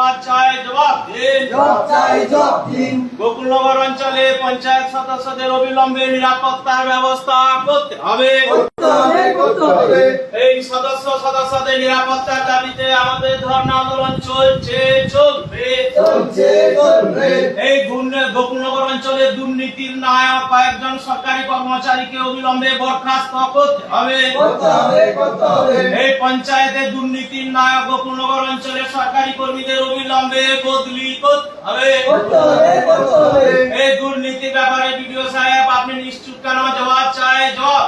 জবাব চাই জবাব দিন। জবাব চাই জবাব দিন। গোকুলনগর অঞ্চলে পঞ্চায়েত সদস্যদের অবিলম্বে নিরাপত্তার ব্যবস্থা করতে হবে। করতে হবে করতে হবে। এই সদস্য সদস্যদের নিরাপত্তার দাবিতে আমাদের ধর্ণা আন্দোলন চলছে। গোকুলনগর অঞ্চলে দুর্নীতির নায়ক কয়েকজন সরকারি কর্মচারীকে অবিলম্বে বরখাস্ত করতে হবে। এই পঞ্চায়েতে দুর্নীতির নায়ক গোকুলনগর অঞ্চলের সরকারি কর্মীদের অবিলম্বে বদলি করতে হবে। এই দুর্নীতির ব্যাপারে বিডিও সাহেব আপনি নিশ্চুপ কেন? জবাব চাই জবাব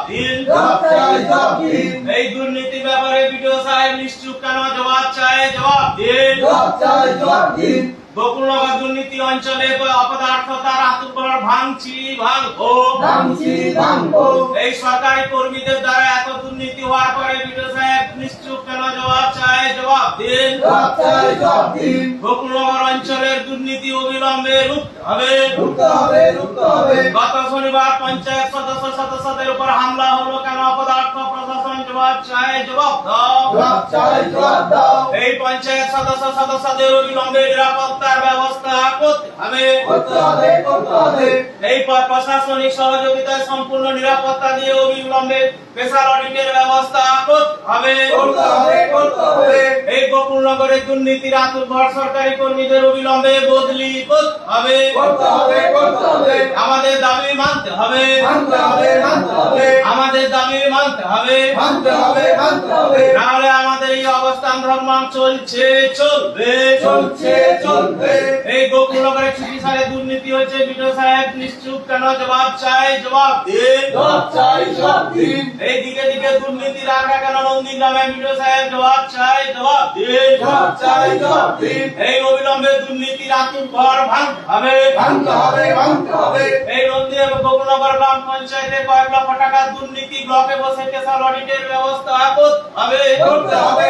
জবাব চাই জবাব দিন। এই দুর্নীতির ব্যাপারে বিডিও সাহেব নিশ্চুপ কেন? জবাব চাই জবাব দিন। জবাব চাই জবাব দিন। গোকুলনগর দুর্নীতি অঞ্চলে অপদার্থতার ভাঙছি ভাঙবো। ভাঙছি ভাঙবো। এই সরকারি কর্মীদের দ্বারা এত দুর্নীতি হওয়ার পরে বিডিও সাহেব নিশ্চুপ কেন জবাব চাই জবাব দিন। জবাব চাই জবাব দিন। গোকুলনগর অঞ্চলের দুর্নীতি অবিলম্বে রুখতে হবে। রুখতে হবে রুখতে হবে। গত শনিবার পঞ্চায়েত সদস্য সদস্যদের উপর হামলা হলো কেন? অপদার্থ প্রশাসন জবাব চাই জবাব দাও। জবাব চাই জবাব দাও। এই পঞ্চায়েত সদস্য সদস্যদের অবিলম্বে নিরাপত্তার ব্যবস্থা করতে হবে। করতে হবে করতে হবে। এই পর প্রশাসনিক সহযোগিতায় সম্পূর্ণ নিরাপত্তা দিয়ে অবিলম্বে স্পেশাল অডিটের ব্যবস্থা করতে হবে। করতে হবে করতে হবে। এই গোকুলনগরের দুর্নীতির আতুর ঘর সরকারি কর্মীদের অবিলম্বে বদলি করতে হবে। করতে হবে করতে হবে। আমাদের দাবি মানতে হবে। মানতে হবে মানতে হবে আমাদের দাবি মানতে হবে মানতে হবে মানতে হবে। আমাদের এই অবস্থান ধর্মাম চলছে চলবে। চলছে চলবে। এই গোকুলনগরে ছুটি সারে দুর্নীতি হচ্ছে বিডিও সাহেব নিশ্চুপ কেন? জবাব চাই জবাব দিন। জবাব চাই জবাব দিন। এই দিকে দিকে দুর্নীতি রাখা কেন নন্দী গ্রামে বিডিও সাহেব জবাব চাই জবাব দিন। জবাব চাই জবাব দিন। এই অবিলম্বে দুর্নীতি রাতুর ঘর ভাঙতে হবে। ভাঙতে হবে ভাঙতে হবে। এই নন্দী এবং গোকুলনগর গ্রাম পঞ্চায়েতে কয়েক লক্ষ দুর্নীতি ব্লকে বসে স্পেশাল অডিটের ব্যবস্থা করতে হবে। করতে হবে।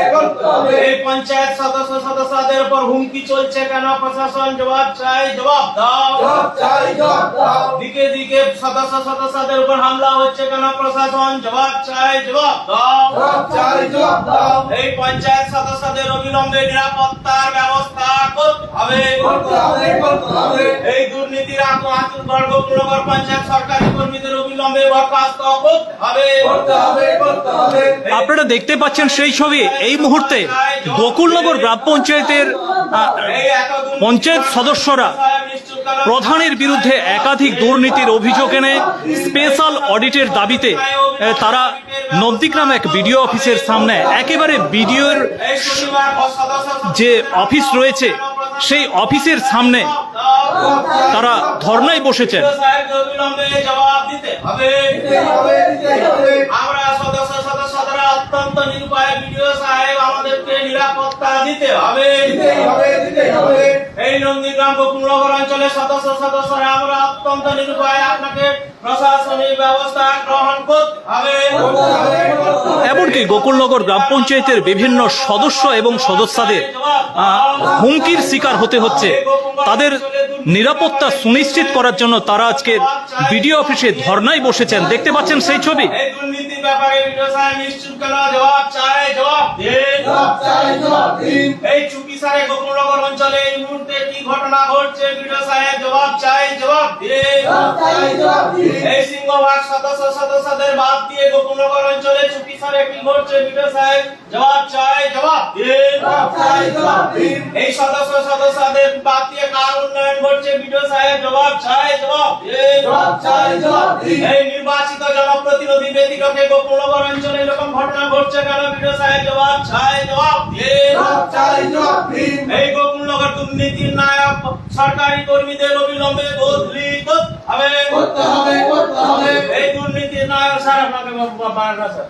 এই পঞ্চায়েত সদস্য সদস্যদের উপর হুমকি চলছে কেন? প্রশাসন জবাব চাই জবাব দাও। দিকে দিকে সদস্য সদস্যদের উপর হামলা হচ্ছে কেন? প্রশাসন জবাব চাই জবাব দাও। এই পঞ্চায়েত সদস্যদের অবিলম্বে নিরাপত্তার ব্যবস্থা করতে হবে। এই দুর্নীতির গর্ভপুরনগর পঞ্চায়েত সরকারি কর্মীদের অবিলম্বে বরখাস্ত করতে হবে। করতে হবে করতে হবে। আপনারা দেখতে পাচ্ছেন সেই ছবি এই মুহূর্তে গোকুলনগর গ্রাম পঞ্চায়েতের পঞ্চায়েত সদস্যরা প্রধানের বিরুদ্ধে একাধিক দুর্নীতির অভিযোগ এনে স্পেশাল অডিটের দাবিতে তারা নন্দীগ্রাম এক বিডিও অফিসের সামনে একেবারে বিডিওর যে অফিস রয়েছে সেই অফিসের সামনে তারা ধর্নায় বসেছেন। হবে। আমরা সদস্য সদস্যরা অত্যন্ত নিরুপায় বিডিও সাহেব আমাদেরকে নিরাপত্তা দিতে হবে। নন্দীগ্রাম অঞ্চলের সদস্য সদস্যরা আমরা অত্যন্ত নিরুপায় আপনাকে প্রশাসনিক ব্যবস্থা গ্রহণ করতে হবে। করতে হবে করতে হবে এমনকি গোকুলনগর গ্রাম পঞ্চায়েতের বিভিন্ন সদস্য এবং সদস্যদের হুমকির শিকার হতে হচ্ছে। তাদের নিরাপত্তা সুনিশ্চিত করার জন্য তারা আজকে বিডিও অফিসে ধর্নায় বসেছেন। দেখতে পাচ্ছেন সেই ছবি। এই ব্যাপারে বিডিও সাহেব নিশ্চুপ কেন জবাব চাই জবাব দিন। জবাব চাই জবাব দিন। এই চুপি সারে গোকুলনগর অঞ্চলে এই মুহূর্তে কি ঘটনা ঘটছে বিডিও সাহেব জবাব চাই জবাব দিন এই সিংহভাগ সদস্য সদস্যদের বাদ দিয়ে গোকুলনগর অঞ্চলে চুপি সারে কি ঘটছে বিডিও সাহেব জবাব চাই জবাব দিন এই সদস্য সদস্যদের বাদ দিয়ে কার উন্নয়ন ঘটছে বিডিও সাহেব জবাব চাই জবাব দিন এই নির্বাচিত জনপ্রতিনিধি ব্যক্তিকে গোকুলনগর অঞ্চলে এরকম ঘটনা ঘটছে কেন বিডিও সাহেব জবাব চাই জবাব দিন এই গোকুলনগর দুর্নীতির নায়ক সরকারি কর্মীদের অবিলম্বে বদলি হবে। করতে হবে করতে হবে। এই দুর্নীতির নায়ক স্যার আপনাকে বানানো স্যার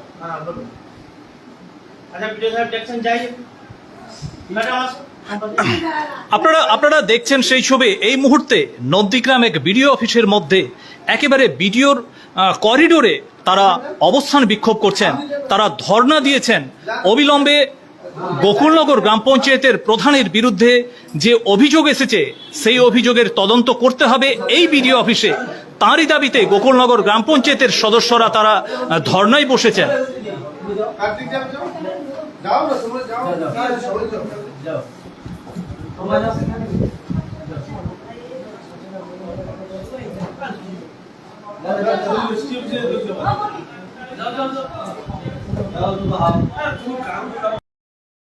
আচ্ছা ভিডিও সাহেব দেখছেন? যাই ম্যাডাম আসুন। আপনারা আপনারা দেখছেন সেই ছবি। এই মুহূর্তে নন্দীগ্রাম এক বিডিও অফিসের মধ্যে একেবারে বিডিওর করিডোরে তারা অবস্থান বিক্ষোভ করছেন। তারা ধর্ণা দিয়েছেন। অবিলম্বে গোকুলনগর গ্রাম পঞ্চায়েতের প্রধানের বিরুদ্ধে যে অভিযোগ এসেছে, সেই অভিযোগের তদন্ত করতে হবে এই বিডিও অফিসে। তাঁরই দাবিতে গোকুলনগর গ্রাম পঞ্চায়েতের সদস্যরা তারা ধর্নায় বসেছেন।